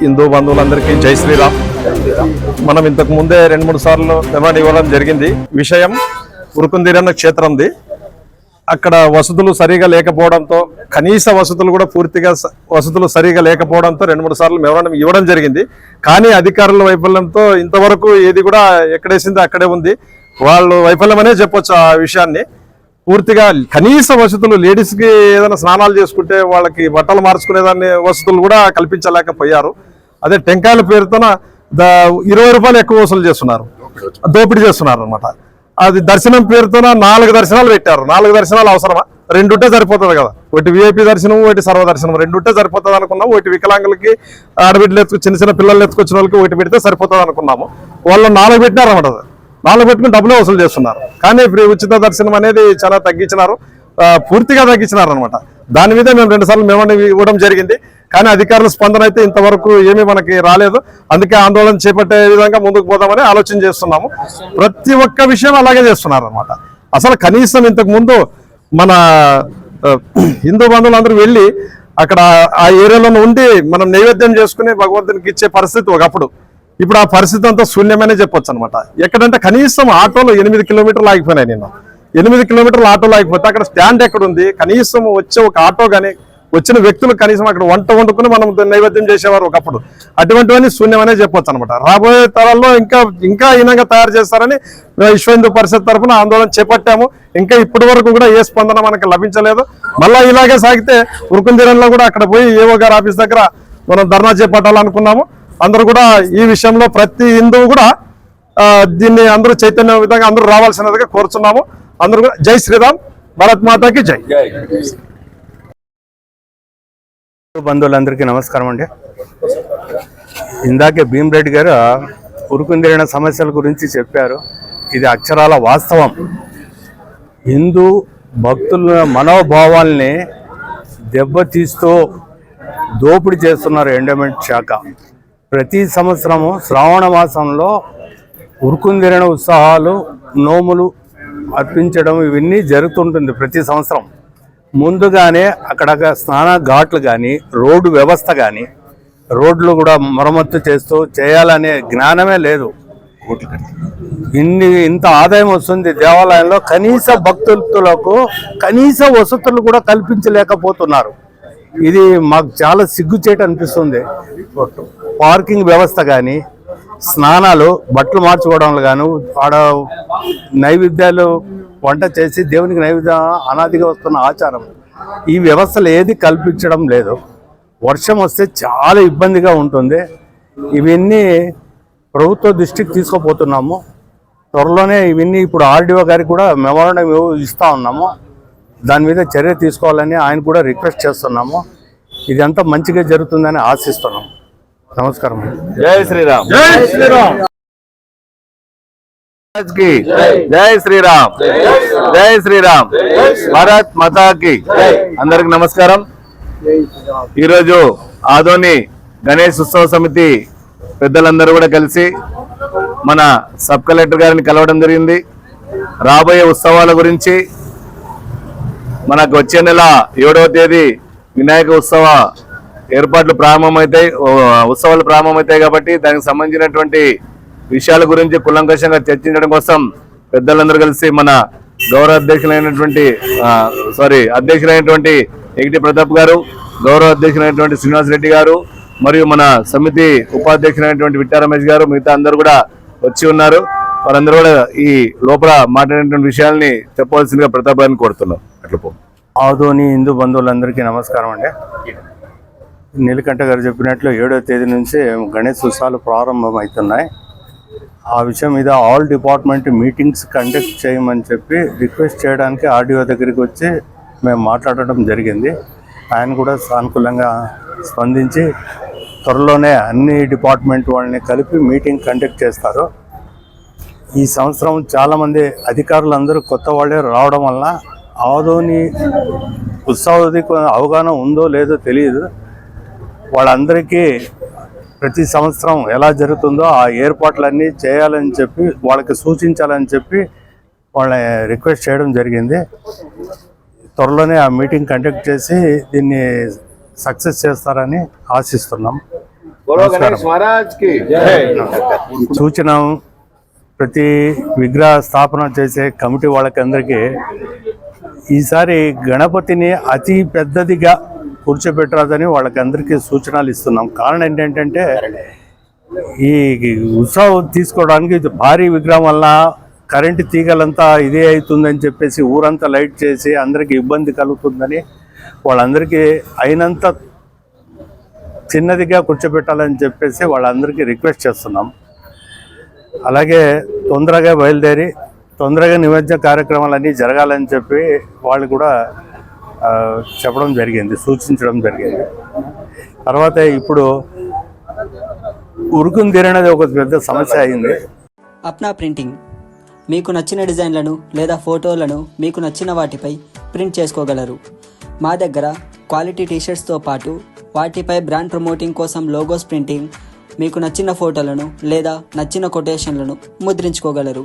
హిందూ బంధువులందరికీ జై శ్రీరామ్. మనం ఇంతకు ముందే రెండు మూడు సార్లు మెమరీ ఇవ్వడం జరిగింది. విషయం ఉరుకుందిరన్న క్షేత్రంది. అక్కడ వసతులు సరిగా లేకపోవడంతో కనీస వసతులు కూడా పూర్తిగా స- వసతులు సరిగా లేకపోవడంతో రెండు మూడు సార్లు మెమరాండం ఇవ్వడం జరిగింది. కానీ అధికారుల వైఫల్యంతో ఇంతవరకు ఏది కూడా ఎక్కడేసింది అక్కడే ఉంది. వాళ్ళు వైఫల్యం అనే చెప్పొచ్చు ఆ విషయాన్ని. పూర్తిగా కనీస వసతులు లేడీస్కి ఏదైనా స్నానాలు చేసుకుంటే వాళ్ళకి బట్టలు మార్చుకునేదాన్ని వసతులు కూడా కల్పించలేకపోయారు. అదే టెంకాయల పేరుతోన ద- ఇరవై రూపాయలు ఎక్కువ వసూలు చేస్తున్నారు. దోపిడీ చేస్తున్నారు అనమాట అది దర్శనం పేరుతోన నాలుగు దర్శనాలు పెట్టారు. నాలుగు దర్శనాలు అవసరమా? రెండుంటే సరిపోతుంది కదా. ఒకటి విఐపి దర్శనం ఒకటి సర్వదర్శనం రెండుంటే సరిపోతుంది అనుకున్నాం ఒకటి వికలాంగులకి ఆడబిడ్డలు ఎత్తుకు చిన్న చిన్న పిల్లలు ఎత్తుకొచ్చిన వాళ్ళకి ఒకటి పెడితే సరిపోతుంది అనుకున్నాము. వాళ్ళు నాలుగు పెట్టినారు అనమాట వాళ్ళు పెట్టుకుని డబ్బులే వసూలు చేస్తున్నారు. కానీ ఫ్రీ ఉచిత దర్శనం అనేది చాలా తగ్గించినారు. పూర్తిగా తగ్గించినారు అనమాట దాని మీద మేము రెండు సార్లు మేము ఇవ్వడం జరిగింది. కానీ అధికారుల స్పందన అయితే ఇంతవరకు ఏమీ మనకి రాలేదు. అందుకే ఆందోళన చేపట్టే విధంగా ముందుకు పోదామని ఆలోచన చేస్తున్నాము. ప్రతి ఒక్క విషయం అలాగే చేస్తున్నారు అనమాట అసలు కనీసం ఇంతకు ముందు మన హిందూ హిందూ బంధువులందరూ వెళ్ళి అక్కడ ఆ ఏరియాలో ఉండి మనం నైవేద్యం చేసుకుని భగవంతునికి ఇచ్చే పరిస్థితి ఒకప్పుడు. ఇప్పుడు ఆ పరిస్థితి అంతా శూన్యమనే చెప్పొచ్చు అనమాట ఎక్కడంటే కనీసం ఆటోలో ఎనిమిది కిలోమీటర్లు ఆగిపోయినాయి నేను ఎనిమిది కిలోమీటర్లు ఆటోలో ఆగిపోతే అక్కడ స్టాండ్ ఎక్కడ ఉంది కనీసం వచ్చే ఒక ఆటో కానీ వచ్చిన వ్యక్తులు కనీసం అక్కడ వంట వండుకుని మనం నైవేద్యం చేసేవారు ఒకప్పుడు. అటువంటివన్నీ శూన్యమనే చెప్పొచ్చు అనమాట రాబోయే తరాల్లో ఇంకా ఇంకా హీనంగా తయారు చేస్తారని విశ్వ హిందూ పరిషత్ తరఫున ఆందోళన చేపట్టాము. ఇంకా ఇప్పటి వరకు కూడా ఏ స్పందన మనకు లభించలేదు. మళ్ళీ ఇలాగే సాగితే ఉరుకుందిరంలో కూడా అక్కడ పోయి ఏవో గారు ఆఫీస్ దగ్గర మనం ధర్నా చేపట్టాలనుకున్నాము. అందరూ కూడా ఈ విషయంలో ప్రతి హిందువు కూడా దీన్ని అందరూ చైతన్య విధంగా అందరూ రావాల్సినదిగా కోరుచున్నాము. అందరూ కూడా జై శ్రీరామ్. భారత్ మాతాకి జై. బంధువులందరికీ నమస్కారం అండి. ఇందాకే భీమరెడ్డి గారు ఉరుకుందిరిన సమస్యల గురించి చెప్పారు. ఇది అక్షరాల వాస్తవం. హిందూ భక్తుల మనోభావాల్ని దెబ్బతీస్తూ దోపిడీ చేస్తున్నారు ఎండోమెంట్ శాఖ. ప్రతి సంవత్సరము శ్రావణ మాసంలో ఉరుకుందిరిన ఉత్సాహాలు నోములు అర్పించడం ఇవన్నీ జరుగుతుంటుంది ప్రతి సంవత్సరం. ముందుగానే అక్కడ స్నాన ఘాట్లు కానీ రోడ్డు వ్యవస్థ కానీ రోడ్లు కూడా మరమ్మత్తు చేస్తూ చేయాలనే జ్ఞానమే లేదు. ఇన్ని ఇంత ఆదాయం వస్తుంది దేవాలయంలో కనీస భక్తులకు కనీస వసతులు కూడా కల్పించలేకపోతున్నారు. ఇది మాకు చాలా సిగ్గుచేట అనిపిస్తుంది. పార్కింగ్ వ్యవస్థ కానీ స్నానాలు బట్టలు మార్చుకోవడంలో గాను ఆడ నైవేద్యాలు వంట చేసి దేవునికి నైవేద్యం అనాదిగా వస్తున్న ఆచారం. ఈ వ్యవస్థలు ఏది కల్పించడం లేదు. వర్షం వస్తే చాలా ఇబ్బందిగా ఉంటుంది. ఇవన్నీ ప్రభుత్వ దృష్టికి తీసుకుపోతున్నాము. త్వరలోనే ఇవన్నీ ఇప్పుడు ఆర్డీఓ గారికి కూడా మెమోరాండం ఇస్తూ ఉన్నాము. దాని మీద చర్య తీసుకోవాలని ఆయన కూడా రిక్వెస్ట్ చేస్తున్నాము. ఇదంతా మంచిగా జరుగుతుందని ఆశిస్తున్నాం నమస్కారం. జై శ్రీరామ్. జై శ్రీరామ్. కి జై. శ్రీరామ్. జై శ్రీరామ్. భారత్ మాతాకి అందరికి నమస్కారం. ఈరోజు ఆదోని గణేష్ ఉత్సవ సమితి పెద్దలందరూ కూడా కలిసి మన సబ్ కలెక్టర్ గారిని కలవడం జరిగింది. రాబోయే ఉత్సవాల గురించి మనకు వచ్చే నెల ఏడవ తేదీ వినాయక ఉత్సవ ఏర్పాట్లు ప్రారంభమవుతాయి ఉత్సవాలు ప్రారంభమవుతాయి కాబట్టి దానికి సంబంధించినటువంటి విషయాల గురించి కులంకషంగా చర్చించడం కోసం పెద్దలందరూ కలిసి మన గౌరవ అధ్యక్షులైనటువంటి సారీ అధ్యక్షులైనటువంటి ఎగిటి ప్రతాప్ గారు గౌరవ అధ్యక్షులైనటువంటి శ్రీనివాస్ రెడ్డి గారు మరియు మన సమితి ఉపాధ్యక్షులైనటువంటి విట్టా రమేష్ గారు మిగతా అందరూ కూడా వచ్చి ఉన్నారు. వారందరూ కూడా ఈ లోపల మాట్లాడినటువంటి విషయాల్ని చెప్పవలసిందిగా ప్రతాప్ గారిని కోరుతున్నాం. అట్లా పో. ఆధోని హిందూ బంధువులందరికీ నమస్కారం అండి. నీలకంఠ గారు చెప్పినట్లు ఏడో తేదీ నుంచి గణేష్ ఉత్సవాలు ప్రారంభమవుతున్నాయి. ఆ విషయం మీద ఆల్ డిపార్ట్మెంట్ మీటింగ్స్ కండక్ట్ చేయమని చెప్పి రిక్వెస్ట్ చేయడానికి ఆర్డీఓ దగ్గరికి వచ్చి మేము మాట్లాడటం జరిగింది. ఆయన కూడా సానుకూలంగా స్పందించి త్వరలోనే అన్ని డిపార్ట్మెంట్ వాళ్ళని కలిపి మీటింగ్ కండక్ట్ చేస్తారు. ఈ సంవత్సరం చాలామంది అధికారులందరూ కొత్త వాళ్ళే రావడం వల్ల ఆదోని ఉత్సవాది అవగాహన ఉందో లేదో తెలియదు. వాళ్ళందరికీ ప్రతి సంవత్సరం ఎలా జరుగుతుందో ఆ ఏర్పాట్లన్నీ చేయాలని చెప్పి వాళ్ళకి సూచించాలని చెప్పి వాళ్ళని రిక్వెస్ట్ చేయడం జరిగింది. త్వరలోనే ఆ మీటింగ్ కండక్ట్ చేసి దీన్ని సక్సెస్ చేస్తారని ఆశిస్తున్నాం. సూచన ప్రతి విగ్రహ స్థాపన చేసే కమిటీ వాళ్ళకి అందరికీ ఈసారి గణపతిని అతి పెద్దదిగా కూర్చోబెట్టరాదని వాళ్ళకందరికీ సూచనలు ఇస్తున్నాం. కారణం ఏంటంటే ఈ ఉత్సవం తీసుకోవడానికి భారీ విగ్రహం వల్ల కరెంటు తీగలంతా ఇదే అవుతుందని చెప్పేసి ఊరంతా లైట్ చేసి అందరికీ ఇబ్బంది కలుగుతుందని వాళ్ళందరికీ అయినంత చిన్నదిగా కూర్చోబెట్టాలని చెప్పేసి వాళ్ళందరికీ రిక్వెస్ట్ చేస్తున్నాం. అలాగే తొందరగా బయలుదేరి తొందరగా నిమజ్జన కార్యక్రమాలన్నీ జరగాలని చెప్పి వాళ్ళు కూడా చెప్పడం జరిగింది సూచించడం జరిగింది. తర్వాత ఇప్పుడు ఉరుకుని తీరనేది ఒక పెద్ద సమస్య అయింది. అప్నా ప్రింటింగ్. మీకు నచ్చిన డిజైన్లను లేదా ఫోటోలను మీకు నచ్చిన వాటిపై ప్రింట్ చేసుకోగలరు. మా దగ్గర క్వాలిటీ టీషర్ట్స్తో పాటు వాటిపై బ్రాండ్ ప్రమోటింగ్ కోసం లోగోస్ ప్రింటింగ్ మీకు నచ్చిన ఫోటోలను లేదా నచ్చిన కొటేషన్లను ముద్రించుకోగలరు.